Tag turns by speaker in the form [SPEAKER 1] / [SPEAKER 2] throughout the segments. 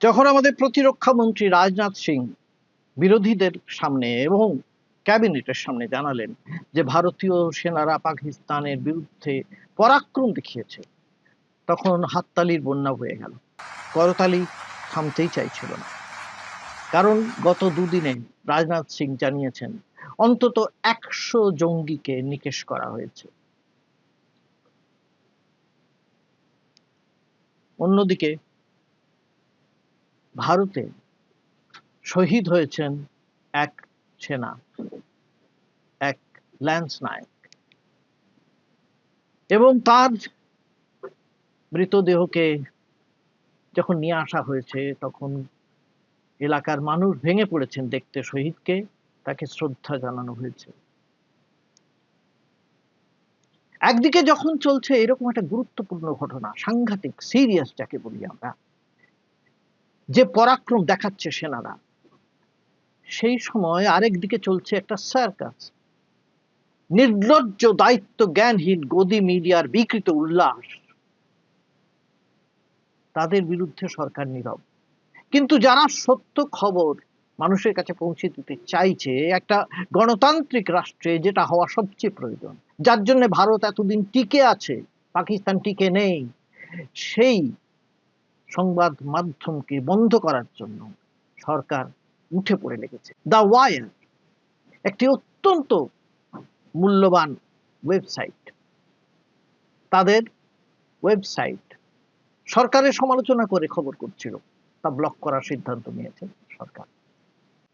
[SPEAKER 1] যখন আমাদের প্রতিরক্ষা মন্ত্রী রাজনাথ সিং বিরোধীদের সামনে এবং ক্যাবিনেটের সামনে জানালেন যে ভারতীয় সেনারা পাকিস্তানের বিরুদ্ধে পরাক্রম দেখিয়েছে, তখন হাততালির বন্যা হয়ে গেল। করতালি থামতেই চাইছিল না। কারণ গত দুদিনে রাজনাথ সিং জানিয়েছেন, অন্তত একশো জঙ্গিকে নিকেশ করা হয়েছে। অন্যদিকে ভারতে শহীদ হয়েছেন এক সেনা, এক ল্যান্স নায়ক এবং তার মৃতদেহকে যখন নিয়ে আসা হয়েছে, তখন এলাকার মানুষ ভেঙে পড়েছেন দেখতে শহীদকে, তাকে শ্রদ্ধা জানানো হয়েছে। একদিকে যখন চলছে এরকম একটা গুরুত্বপূর্ণ ঘটনা, সাংঘাতিক সিরিয়াস যাকে বলি আমরা যে পরাক্রম দেখাচ্ছে সেনারা। সেই সময় আরেক দিকে চলছে একটা সার্কাস নির্লজ্জ দায়িত্ব জ্ঞানহীন গদি মিডিয়ার বিকৃত উল্লাস। তাদের বিরুদ্ধে সরকার নীরব। কিন্তু যারা সত্য খবর মানুষের কাছে পৌঁছে দিতে চাইছে, একটা গণতান্ত্রিক রাষ্ট্রে যেটা হওয়া সবচেয়ে প্রয়োজন, যার জন্য ভারত এতদিন টিকে আছে, পাকিস্তান টিকে নেই, সেই সংবাদ মাধ্যমকে বন্ধ করার জন্য সরকার উঠে পড়ে লেগেছে। দ্য ওয়ার একটি অত্যন্ত মূল্যবান ওয়েবসাইট। তাদের ওয়েবসাইট সরকারের সমালোচনা করে খবর করছিল, তা ব্লক করার সিদ্ধান্ত নিয়েছে সরকার।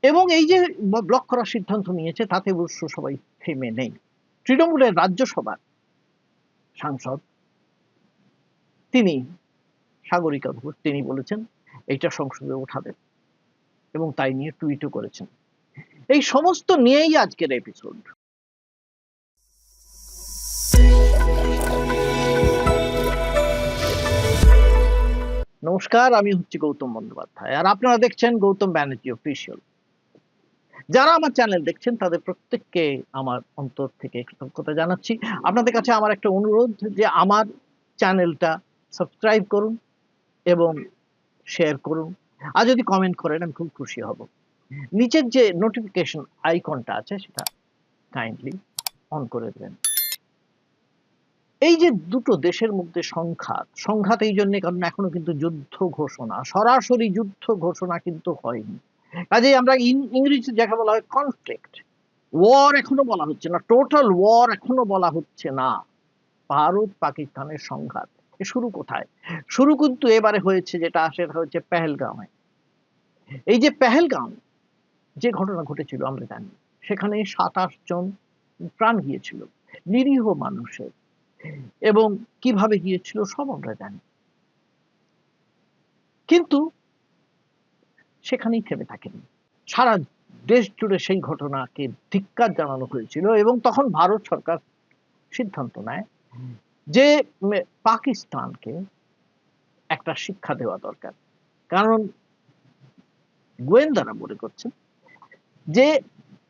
[SPEAKER 1] এবং এই যে ব্লক করার সিদ্ধান্ত নিয়েছে, তাতে অবশ্য সবাই থেমে নেই। তৃণমূলের রাজ্যসভার সাংসদ, তিনি সাগরিকা ঘোষ তিনি বলেছেন, এইটা সংসদে উঠাবেন এবং তাই নিয়ে টুইটও করেছেন। এই সমস্ত নিয়েই আজকের এপিসোড নমস্কার, আমি হচ্ছি গৌতম বন্দ্যোপাধ্যায়। আর আপনারা দেখছেন গৌতম ব্যানার্জি অফিসিয়াল যারা আমার চ্যানেল দেখছেন, তাদের প্রত্যেককে আমার অন্তর থেকে কৃতজ্ঞতা জানাচ্ছি। আপনাদের কাছে আমার একটা অনুরোধ যে, আমার চ্যানেলটা সাবস্ক্রাইব করুন এবং শেয়ার করুন। আর যদি কমেন্ট করেন, আমি খুব খুশি হব। নিচের যে নোটিফিকেশন আইকনটা আছে, সেটা কাইন্ডলি অন করে দেবেন। এই যে দুটো দেশের মধ্যে সংঘাত সংঘাত এই জন্য কারণ এখনও কিন্তু যুদ্ধ ঘোষণা, সরাসরি যুদ্ধ ঘোষণা কিন্তু হয়নি। কাজে আমরা ইংরেজি যাকে বলা হয় কনফ্লিক্ট ওয়ার এখনও বলা হচ্ছে না টোটাল ওয়ার এখনও বলা হচ্ছে না। ভারত পাকিস্তানের সংঘাত। শুরু কোথায়? শুরু কিন্তু এবারে হয়েছে যেটা সেটা হচ্ছে পেহেলগাঁওয়ে এই যে পেহেলগাঁও যে ঘটনা ঘটেছিল আমরা জানি, সেখানে সাতাশ জন প্রাণ গিয়েছিল, নিরীহ মানুষের। এবং কীভাবে গিয়েছিল সব আমরা জানি। কিন্তু সেখানেই থেমে থাকেনি। সারা দেশ জুড়ে সেই ঘটনাকে ধিক্কার জানানো হয়েছিল এবং তখন ভারত সরকার সিদ্ধান্ত নেয় যে পাকিস্তানকে একটা শিক্ষা দেওয়া দরকার। কারণ গোয়েন্দারা মনে করছেন যে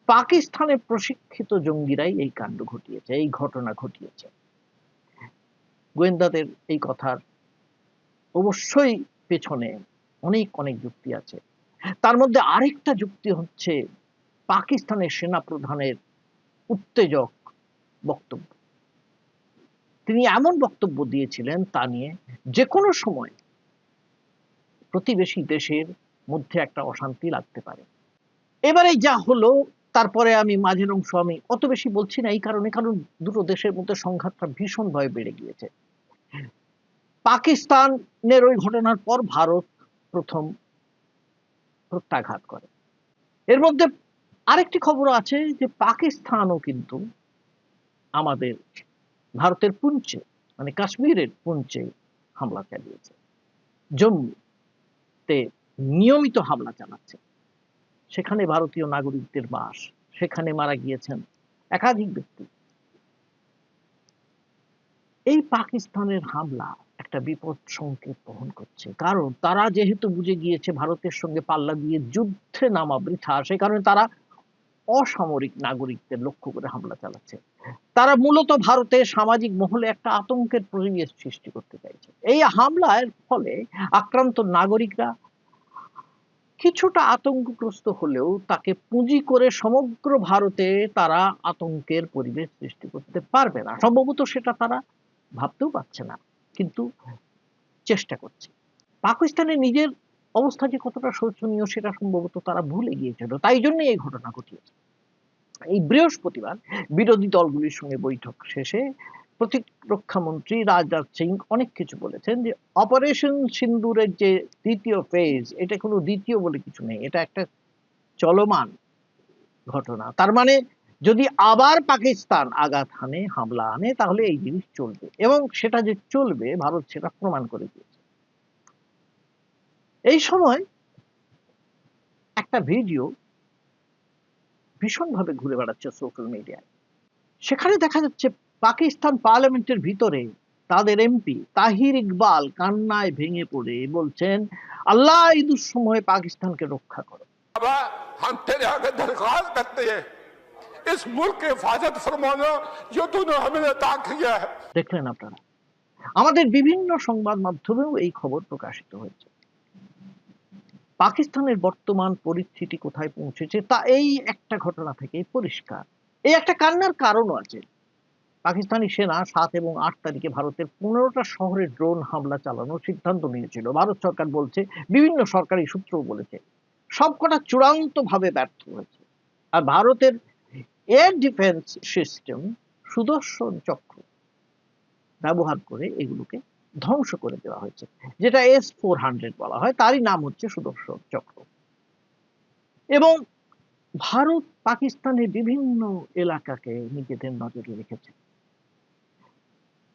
[SPEAKER 1] পাকিস্তানের প্রশিক্ষিত জঙ্গিরাই এই কাণ্ড ঘটিয়েছে, এই ঘটনা ঘটিয়েছে। গোয়েন্দাদের এই কথার অবশ্যই পেছনে অনেক অনেক যুক্তি আছে। তার মধ্যে আরেকটা যুক্তি হচ্ছে পাকিস্তানের সেনা প্রধানের উত্তেজক বক্তব্য। তিনি এমন বক্তব্য দিয়েছিলেন তা নিয়ে যে কোনো সময় প্রতিবেশী দেশের মধ্যে একটা অশান্তি লাগতে পারে। এবারে যা হলো, তারপরে আমি মাঝের অংশ আমি অত বেশি বলছি না, এই কারণে, কারণ দুটো দেশের মধ্যে সংঘাতটা ভীষণ ভয় বেড়ে গিয়েছে। পাকিস্তানের ওই ঘটনার পর ভারত প্রথম প্রত্যাঘাত করে। এর মধ্যে আরেকটি খবর আছে যে, পাকিস্তানও কিন্তু আমাদের ভারতের পুঞ্চে মানে কাশ্মীরের পুঞ্চে হামলা চালিয়েছে। জম্মুতে নিয়মিত হামলা চালাচ্ছে। সেখানে ভারতীয় নাগরিকদের বাস, সেখানে মারা গিয়েছেন একাধিক ব্যক্তি। এই পাকিস্তানের হামলা একটা বিপদ সংকেত বহন করছে। কারণ তারা যেহেতু বুঝে গিয়েছে ভারতের সঙ্গে পাল্লা দিয়ে যুদ্ধে নামা বৃথা সে কারণে তারা অসামরিক নাগরিকদের লক্ষ্য করে হামলা চালাচ্ছে। তারা মূলত ভারতের সামাজিক মহলে একটা আতঙ্কের পরিবেশ সৃষ্টি করতে চাইছে। এই হামলার ফলে আক্রান্ত নাগরিকরা কিছুটা আতঙ্কগ্রস্ত হলেও তাকে পুঁজি করে সমগ্র ভারতে তারা আতঙ্কের পরিবেশ সৃষ্টি করতে পারবে না। সম্ভবত সেটা তারা ভাবতেও পারছে না, কিন্তু চেষ্টা করছে। পাকিস্তানের নিজের অবস্থা যে কতটা শোচনীয় সেটা সম্ভবত তারা ভুলে গিয়েছিল। তাই জন্য এই ঘটনা ঘটিয়েছে। এই বৃহস্পতিবার বিরোধী দলগুলির সঙ্গে বৈঠক শেষে প্রতিরক্ষা মন্ত্রী রাজনাথ সিং অনেক কিছু বলেছেন যে, অপারেশন সিন্দুরের যে দ্বিতীয় ফেজ এটা কোনো দ্বিতীয় বলে কিছু নেই। এটা একটা চলমান ঘটনা। তার মানে যদি আবার পাকিস্তান আঘাত হানে, হামলা আনে তাহলে এই জিনিস চলবে। এবং সেটা যে চলবে, ভারত সেটা প্রমাণ করে দিয়েছে। এই সময় একটা ভিডিও ভীষণভাবে ঘুরে বেড়াচ্ছে সোশ্যাল মিডিয়ায় সেখানে দেখা যাচ্ছে পাকিস্তান পার্লামেন্টের ভিতরে তাদের এমপি তাহির ইকবাল কান্নায় ভেঙে পড়ে বলছেন আল্লাহ এই দুঃসময়ে পাকিস্তানকে রক্ষা করো
[SPEAKER 2] अब हम तेरे आगे दरख्वास्त करते हैं इस मुल्क की हिफाजत फरमाना जो तूने हमें अता किया है
[SPEAKER 1] দেখলেন আপনারা আমাদের বিভিন্ন সংবাদ মাধ্যমেও এই খবর প্রকাশিত হয়েছে পাকিস্তানের বর্তমান পরিস্থিতি কোথায় পৌঁছেছে তা এই একটা ঘটনা থেকে পরিষ্কার। এই একটা কান্নার কারণও আছে। পাকিস্তানি সেনা সাত এবং আট তারিখে ভারতের পনেরোটা শহরে ড্রোন হামলা চালানোর সিদ্ধান্ত নিয়েছিল। ভারত সরকার বলছে, বিভিন্ন সরকারি সূত্র বলেছে, সবকটা চূড়ান্ত ভাবে ব্যর্থ হয়েছে। আর ভারতের এয়ার ডিফেন্স সিস্টেম সুদর্শন চক্র ব্যবহার করে এগুলোকে ধ্বংস করে দেওয়া হয়েছে, যেটা এস ফোর হান্ড্রেড বলা হয়, তারই নাম হচ্ছে সুদর্শন চক্র। এবং ভারত পাকিস্তানের বিভিন্ন এলাকাকে নিজেদের নজরে রেখেছে।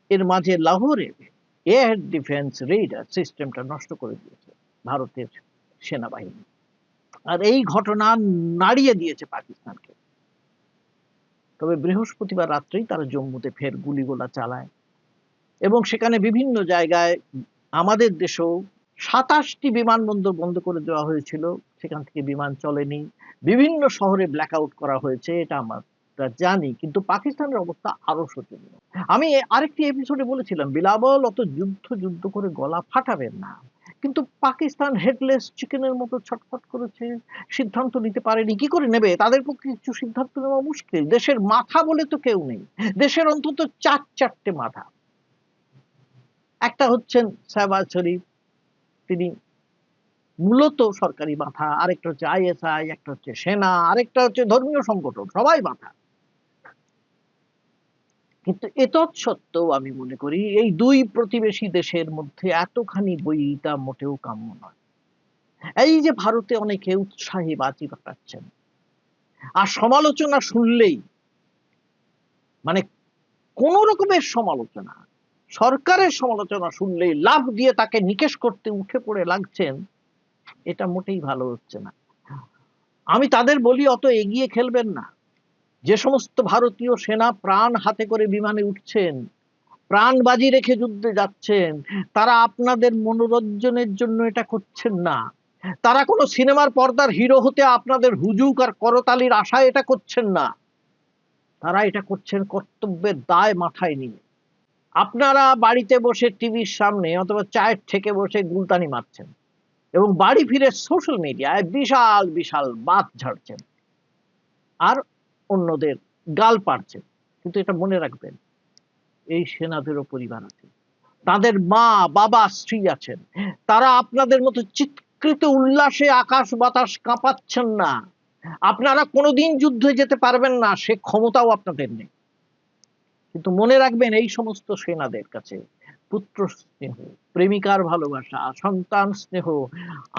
[SPEAKER 1] এর মাঝে লাহোরে এয়ার ডিফেন্স রেডার সিস্টেমটা নষ্ট করে দিয়েছে ভারতের সেনাবাহিনী। আর এই ঘটনা নাড়িয়ে দিয়েছে পাকিস্তানকে। তবে বৃহস্পতিবার রাত্রেই তারা জম্মুতে ফের গুলিগোলা চালায়। এবং সেখানে বিভিন্ন জায়গায় আমাদের দেশেও সাতাশটি বিমানবন্দর বন্ধ করে দেওয়া হয়েছিল। সেখান থেকে বিমান চলেনি। বিভিন্ন শহরে ব্ল্যাক আউট করা হয়েছে, এটা আমরা জানি। কিন্তু পাকিস্তানের অবস্থা আরও শোচনীয়। আমি আরেকটি এপিসোডে বলেছিলাম, বিলাবল অত যুদ্ধ যুদ্ধ করে গলা ফাটাবেন না। কিন্তু পাকিস্তান হেডলেস চিকেনের মতো ছটফট করেছে, সিদ্ধান্ত নিতে পারেনি, কি করে নেবে? তাদের পক্ষে কিছু সিদ্ধান্ত নেওয়া মুশকিল। দেশের মাথা বলে তো কেউ নেই। দেশের অন্তত চার চারটে মাথা। একটা হচ্ছেন সাহবাজ শরীফ, তিনি মূলত সরকারি মাথা আরেকটা হচ্ছে আইএসআই, একটা হচ্ছে সেনা, আরেকটা হচ্ছে ধর্মীয় সংগঠন, সবাই মাথা কিন্তু এতৎসত্ত্বেও আমি মনে করি এই দুই প্রতিবেশী দেশের মধ্যে এতখানি বইটা মোটেও কাম্য নয়। এই যে ভারতে অনেকে উৎসাহী বাজি কাটাচ্ছেন আর সমালোচনা শুনলেই মানে কোন রকমের সমালোচনা সরকারের সমালোচনা শুনলেই লাভ দিয়ে তাকে নিকেশ করতে উঠে পড়ে লাগছেন, এটা মোটেই ভালো হচ্ছে না। আমি তাদের বলি, অত এগিয়ে খেলবেন না। যে সমস্ত ভারতীয় সেনা প্রাণ হাতে করে বিমানে উঠছেন, প্রাণ বাজি রেখে যুদ্ধে যাচ্ছেন, তারা আপনাদের মনোরঞ্জনের জন্য এটা করছেন না। তারা কোনো সিনেমার পর্দার হিরো হতে আপনাদের হুজুক আর করতালির আশায় এটা করছেন না। তারা এটা করছেন কর্তব্যের দায় মাথায় নিয়ে। আপনারা বাড়িতে বসে টিভির সামনে অথবা চায়ের থেকে বসে গুলতানি মারছেন এবং বাড়ি ফিরে সোশ্যাল মিডিয়ায় বিশাল বিশাল বাত ঝাড়ছেন। আর অন্যদের গাল পাড়ছেন। কিন্তু এটা মনে রাখবেন, এই সেনাদেরও পরিবার আছে। তাদের মা, বাবা, স্ত্রী আছেন। তারা আপনাদের মতো চিৎকৃত উল্লাসে আকাশ বাতাস কাঁপাচ্ছেন না। আপনারা কোনোদিন যুদ্ধে যেতে পারবেন না, সে ক্ষমতাও আপনাদের নেই। কিন্তু মনে রাখবেন এই সমস্ত সেনাদের কাছে পুত্র স্নেহ, প্রেমিকার ভালোবাসা, সন্তান স্নেহ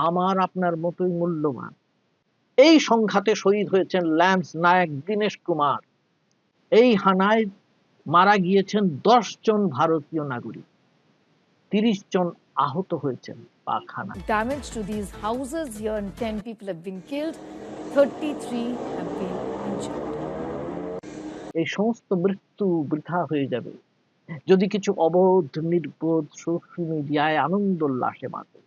[SPEAKER 1] আমার আপনার মতোই মূল্যবান। এই সংঘাতে শহীদ হয়েছেন ল্যান্স নায়ক দীনেশ কুমার। এই হানায় মারা গিয়েছেন দশ জন ভারতীয় নাগরিক। তিরিশ জন আহত হয়েছেন হানায়
[SPEAKER 3] damage to these houses, here and 10 people have been killed 33 have been injured.
[SPEAKER 1] এই সমস্ত মৃত্যু বৃথা হয়ে যাবে। যদি কিছু অবোধ, নির্বোধ সোশ্যাল মিডিয়ায় আনন্দ উল্লাসে মাতে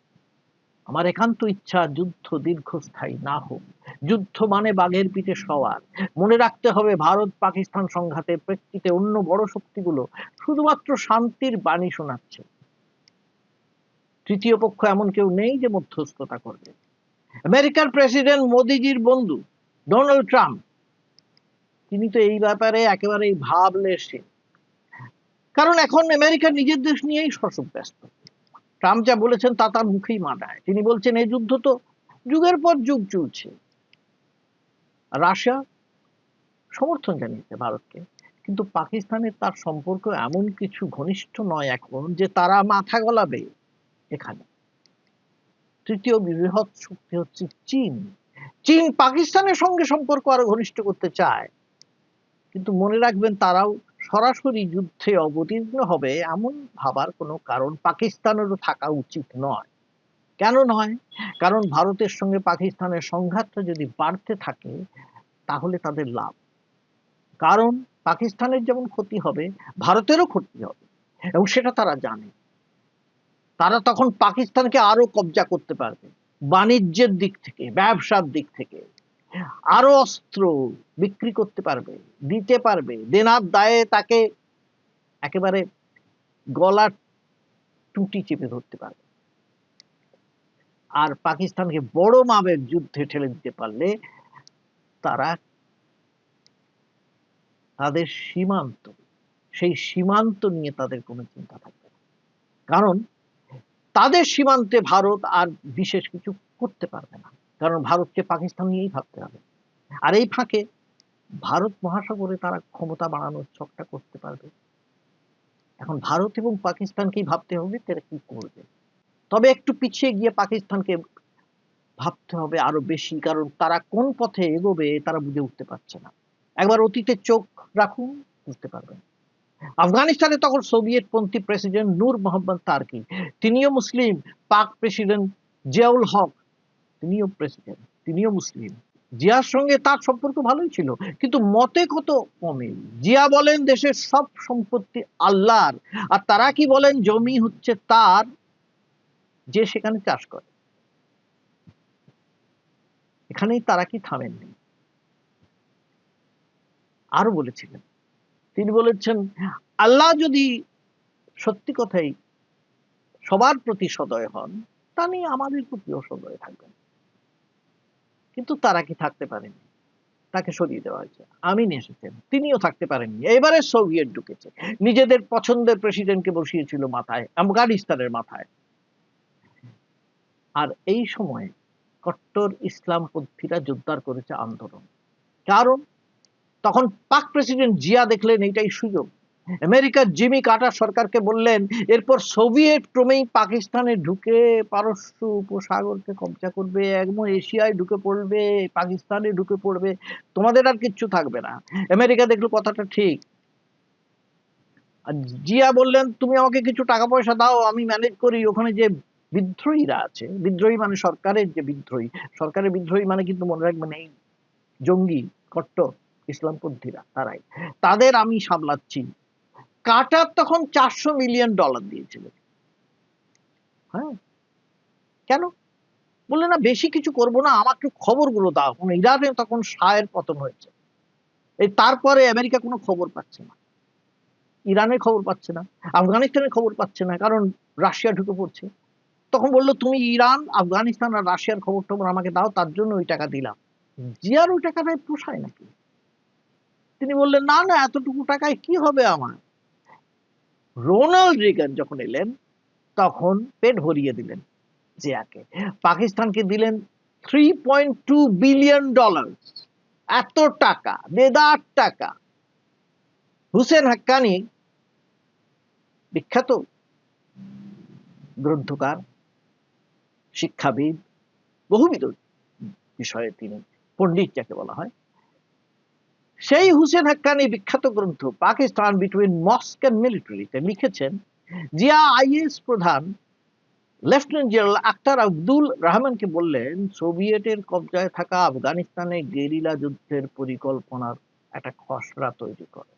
[SPEAKER 1] আমার একান্ত ইচ্ছা যুদ্ধ দীর্ঘস্থায়ী না হোক। যুদ্ধ মানে বাঘের পিঠে সওয়ার। মনে রাখতে হবে ভারত পাকিস্তান সংঘাতের প্রেক্ষিতে অন্য বড় শক্তিগুলো শুধুমাত্র শান্তির বাণী শোনাচ্ছে। তৃতীয় পক্ষ এমন কেউ নেই যে মধ্যস্থতা করবে। আমেরিকার প্রেসিডেন্ট মোদিজির বন্ধু ডোনাল্ড ট্রাম্প তিনি তো এই ব্যাপারে একেবারেই ভাবলেশীন কারণ এখন আমেরিকা নিজের দেশ নিয়েই শোষক ব্যস্ত ট্রাম্প যা বলেছেন তা তার মুখেই মানায় তিনি বলছেন, এই যুদ্ধ তো যুগের পর যুগ চলছে। রাশিয়া সমর্থন জানিয়েছে ভারতকে। কিন্তু পাকিস্তানের তার সম্পর্ক এমন কিছু ঘনিষ্ঠ নয় এখন যে তারা মাথা গলাবে এখানে। তৃতীয় বৃহৎ শক্তি হচ্ছে চীন। চীন পাকিস্তানের সঙ্গে সম্পর্ক আরও ঘনিষ্ঠ করতে চায়। কিন্তু মনে রাখবেন তারাও সরাসরি যুদ্ধে অবতীর্ণ হবে এমন ভাবার কোনো কারণ পাকিস্তানেরও থাকা উচিত নয়। কেন নয়? কারণ ভারতের সঙ্গে পাকিস্তানের সংঘাতটা যদি বাড়তে থাকে, তাহলে তাদের লাভ। কারণ পাকিস্তানের যেমন ক্ষতি হবে, ভারতেরও ক্ষতি হবে, এবং সেটা তারা জানে। তারা তখন পাকিস্তানকে আরও কবজা করতে পারবে, বাণিজ্যের দিক থেকে, ব্যবসার দিক থেকে। আরও অস্ত্র বিক্রি করতে পারবে, দিতে পারবে। দেনার দায়ে তাকে একেবারে গলার টুটি চেপে ধরতে পারবে। আর পাকিস্তানকে বড় মাপের যুদ্ধে ঠেলে দিতে পারলে তারা তাদের সীমান্ত, সেই সীমান্ত নিয়ে তাদের কোনো চিন্তা থাকবে না। কারণ তাদের সীমান্তে ভারত আর বিশেষ কিছু করতে পারবে না। কারণ ভারতকে পাকিস্তান নিয়েই ভাবতে হবে। আর এই ফাঁকে ভারত মহাসাগরে তারা ক্ষমতা বাড়ানোর ছকটা করতে পারবে। এখন ভারত এবং পাকিস্তানকেই ভাবতে হবে তারা কি করবে। তবে একটু পিছিয়ে গিয়ে পাকিস্তানকে ভাবতে হবে আরও বেশি, কারণ তারা কোন পথে এগোবে তারা বুঝে উঠতে পারছে না। একবার অতীতে চোখ রাখুন, বুঝতে পারবেন। আফগানিস্তানে তখন সোভিয়েত পন্থী প্রেসিডেন্ট নূর মোহাম্মদ তার্কি, তিনিও মুসলিম, পাক প্রেসিডেন্ট জিয়াউল হক তিনিও প্রেসিডেন্ট তিনিও মুসলিম। জিয়ার সঙ্গে তার সম্পর্ক ভালোই ছিল, কিন্তু মতে কত কমে। জিয়া বলেন দেশের সব সম্পত্তি আল্লাহর, আর তারা কি বলেন জমি হচ্ছে তার, যে সেখানে চাষ করে। এখানেই তারা কি থামেননি? আরও বলেছিলেন। তিনি বলেছেন, আল্লাহ যদি সত্যি কথাই সবার প্রতি সদয় হন, তা নিয়ে আমাদের প্রতিও সদয় থাকবেন। কিন্তু তারা কি থাকতে পারেনি? তাকে সরিয়ে দেওয়া হয়েছে। আমিন এসেছেন, তিনিও থাকতে পারেননি। এবারে সোভিয়েত ঢুকেছে। নিজেদের পছন্দের প্রেসিডেন্টকে বসিয়েছিল মাথায়, আফগানিস্তানের মাথায়। আর এই সময়ে কট্টর ইসলামপন্থীরা জোরদার করেছে আন্দোলন। কারণ তখন পাক প্রেসিডেন্ট জিয়া দেখলেন, এইটাই সুযোগ। আমেরিকার জিমি কাটার সরকারকে বললেন, এরপর সোভিয়েত ক্রমেই পাকিস্তানে ঢুকে পারস্য উপসাগরকে কবজা করবে একদম এশিয়ায় ঢুকে পড়বে, পাকিস্তানে ঢুকে পড়বে, তোমাদের আর কিচ্ছু থাকবে না। আমেরিকা দেখল কথাটা ঠিক। জিয়া বললেন, তুমি আমাকে কিছু টাকা পয়সা দাও, আমি ম্যানেজ করি। ওখানে যে বিদ্রোহীরা আছে, বিদ্রোহী মানে সরকারের যে বিদ্রোহী, সরকারের বিদ্রোহী মানে কিন্তু মনে রাখবেন এই জঙ্গি, কট্টর ইসলামপন্থীরা তারাই। তাদের আমি সামলাচ্ছি। কাটার তখন চারশো মিলিয়ন ডলার দিয়েছিল। হ্যাঁ? কেন? বললে, না, বেশি কিছু করব না আমাকে খবরগুলো দাও। ইরানে তখন শাহের পতন হয়েছে। এই তারপরে আমেরিকা কোনো খবর পাচ্ছে না। ইরানের খবর পাচ্ছে না, আফগানিস্তানের খবর পাচ্ছে না, কারণ রাশিয়া ঢুকে পড়ছে। তখন বলল, তুমি ইরান, আফগানিস্তান আর রাশিয়ার খবর টবর আমাকে দাও, তার জন্য ওই টাকা দিলাম। জিয়ার ওই টাকাটাই পোষায় নাকি? তিনি বললেন, না না, এতটুকু টাকায় কি হবে আমার? রোনাল্ড রিগান যখন এলেন, তখন পেট ভরিয়ে দিলেন জিয়াকে। পাকিস্তানকে দিলেন three point two billion dollar এত টাকা দেদার টাকা। হুসেন হাক্কানি বিখ্যাত গ্রন্থকার, শিক্ষাবিদ, বহুবিধ বিষয়ে তিনি পণ্ডিত যাকে বলা হয়। সেই হুসেন হাক্কানি বিখ্যাত গ্রন্থ পাকিস্তান বিটুইন মস্ক অ্যান্ড মিলিটারিতে লিখেছেন, জিয়া আইএস প্রধান লেফটেন্যান্ট জেনারেল আক্তার আব্দুল রহমানকে বললেন সোভিয়েটের কবজায় থাকা আফগানিস্তানে গেরিলা যুদ্ধের পরিকল্পনার একটা খসড়া তৈরি করে।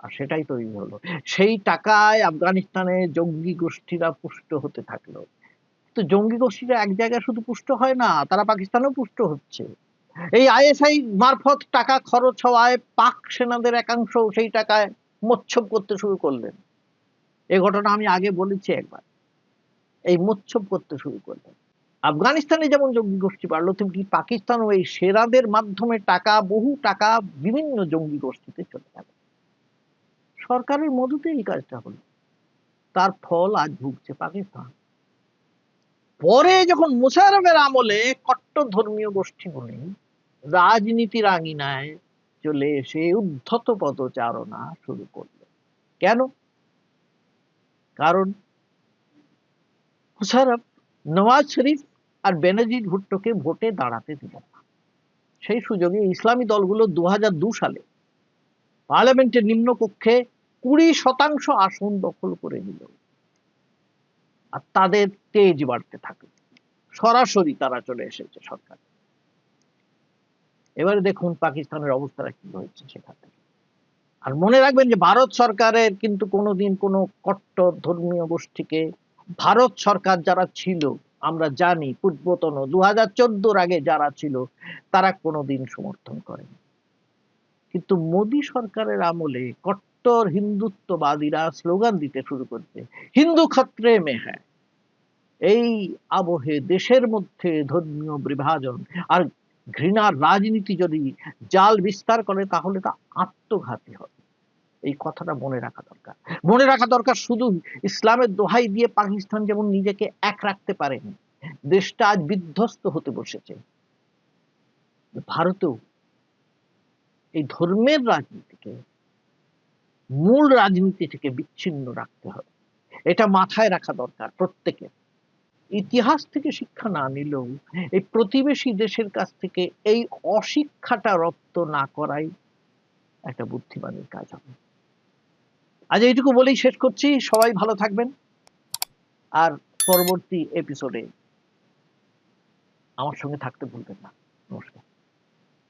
[SPEAKER 1] আর সেটাই তৈরি হলো। সেই টাকায় আফগানিস্তানে জঙ্গি গোষ্ঠীরা পুষ্ট হতে থাকল। তো জঙ্গি গোষ্ঠীরা এক জায়গায় শুধু পুষ্ট হয় না, তারা পাকিস্তানেও পুষ্ট হচ্ছে। এই আইএসআই মারফত টাকা খরচ হওয়ায় পাক সেনাদের একাংশ সেই টাকায় মোচ্ছব করতে শুরু করলেন। এই ঘটনা আমি আগে বলেছি একবার। এই মোচ্ছব করতে শুরু করলেন। আফগানিস্তানে যেমন জঙ্গি গোষ্ঠী বাড়লো, তেমনি পাকিস্তান ওই সেরাদের মাধ্যমে টাকা, বহু টাকা বিভিন্ন জঙ্গি গোষ্ঠীতে চলে গেল। সরকারের মদতে এই কাজটা হলো। তার ফল আজ ভুগছে পাকিস্তান। পরে যখন মুশারফের আমলে কট্টর ধর্মীয় গোষ্ঠীগুলি রাজনীতির আঙিনায় চলে এসে উদ্ধত পদচারণা শুরু করল। কেন? কারণ মুশারফ নওয়াজ শরীফ আর বেনজির ভুট্টোকে ভোটে দাঁড়াতে দিল না। সেই সুযোগে ইসলামী দলগুলো দু সালে পার্লামেন্টের নিম্নকক্ষে কুড়ি শতাংশ আসন দখল করে নিল। আর তাদের তেজ বাড়তে থাকল সরাসরি তারা চলে এসেছে সরকার। এবারে দেখুন পাকিস্তানের অবস্থাটা কি হয়েছে সেখান আর মনে রাখবেন যে ভারত সরকারের কিন্তু কোনোদিন কোনো কট্টর ধর্মীয় গোষ্ঠীকে, ভারত সরকার যারা ছিল, আমরা জানি পূর্বতন দু হাজার আগে যারা ছিল, তারা কোনোদিন সমর্থন করেনি। কিন্তু মোদী সরকারের আমলে কট্টর হিন্দুত্ববাদীরা স্লোগান দিতে শুরু করছে, হিন্দু ক্ষত্রে মে হ্যাঁ এই আবহে দেশের মধ্যে ধর্মীয় বিভাজন, আর ঘৃণার রাজনীতি যদি জাল বিস্তার করে, তাহলে তা আত্মঘাতী হবে। এই কথাটা মনে রাখা দরকার। মনে রাখা দরকার শুধু ইসলামের দোহাই দিয়ে পাকিস্তান যেমন নিজেকে এক রাখতে পারেনি, দেশটা আজ বিধ্বস্ত হতে বসেছে। ভারতেও এই ধর্মের রাজনীতিকে, মূল রাজনীতি থেকে বিচ্ছিন্ন রাখতে হবে। এটা মাথায় রাখা দরকার প্রত্যেকের। ইতিহাস থেকে শিক্ষা না নিলেও এই প্রতিবেশী দেশের কাছ থেকে এই অশিক্ষাটা রপ্ত না করাই একটা বুদ্ধিমানের কাজ হবে। আজ এইটুকু বলেই শেষ করছি। সবাই ভালো থাকবেন। আর পরবর্তী এপিসোডে আমার সঙ্গে থাকতে ভুলবেন না।